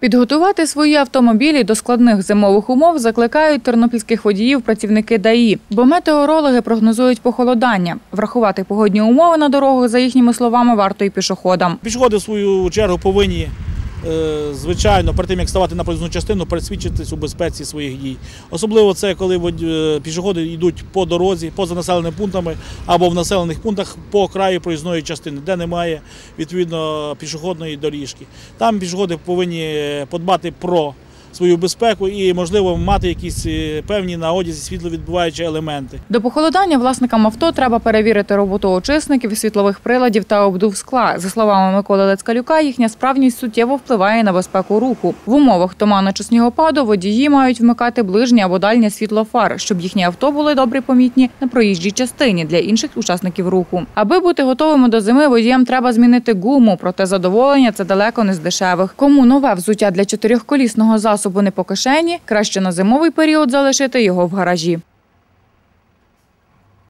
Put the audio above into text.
Підготувати свої автомобілі до складних зимових умов закликають тернопільських водіїв працівники ДАІ, бо метеорологи прогнозують похолодання. Врахувати погодні умови на дорогах, за їхніми словами, варто і пішоходам. Пішоходи, в свою чергу, повинні, звичайно, перед тим, як ставати на проїзну частину, пересвідчитись у безпеці своїх дій. Особливо це, коли е, пішоходи йдуть по дорозі, поза населеними пунктами або в населених пунктах по краю проїзної частини, де немає відповідно пішохідної доріжки. Там пішоходи повинні е, подбати про свою безпеку і, можливо, мати якісь е, певні на одязі світловідбиваючі елементи. До похолодання власникам авто треба перевірити роботу очисників, світлових приладів та обдув скла. За словами Миколи Лецкалюка, їхня справність суттєво впливає на безпеку руху. В умовах туману чи снігопаду водії мають вмикати ближнє або дальнє світло фар, щоб їхні авто були добре помітні на проїжджій частині для інших учасників руху. Аби бути готовими до зими, водіям треба змінити гуму, проте задоволення це далеко не з дешевих. Кому нове взуття для чотирьохколісного засобу не по кишені, краще на зимовий період залишити його в гаражі.